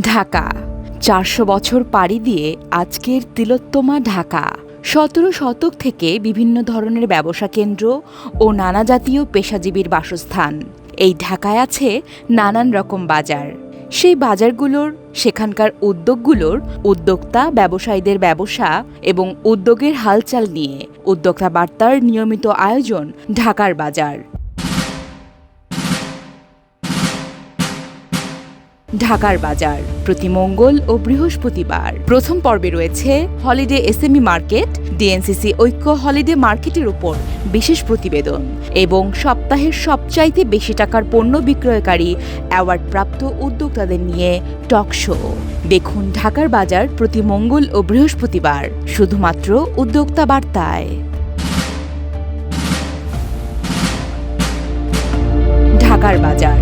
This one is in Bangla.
ঢাকা। চারশো বছর পাড়ি দিয়ে আজকের তিলোত্তমা ঢাকা। সতেরো শতক থেকে বিভিন্ন ধরনের ব্যবসা কেন্দ্র ও নানা জাতীয় পেশাজীবীর বাসস্থান। এই ঢাকায় আছে নানান রকম বাজার। সেই বাজারগুলোর, সেখানকার উদ্যোগগুলোর উদ্যোক্তা ব্যবসায়ীদের ব্যবসা এবং উদ্যোগের হালচাল নিয়ে উদ্যোক্তা বার্তার নিয়মিত আয়োজন ঢাকার বাজার। ঢাকার বাজার প্রতি মঙ্গল ও বৃহস্পতিবার। প্রথম পর্বে রয়েছে হলিডে এসএমই মার্কেট, ডিএনসিসি ঐক্য হলিডে মার্কেটের উপর বিশেষ প্রতিবেদন এবং সপ্তাহের সবচাইতে বেশি টাকার পণ্য বিক্রয়কারী অ্যাওয়ার্ড প্রাপ্ত উদ্যোক্তাদের নিয়ে টক শো। দেখুন ঢাকার বাজার প্রতি মঙ্গল ও বৃহস্পতিবার, শুধুমাত্র উদ্যোক্তা বার্তায়। ঢাকার বাজার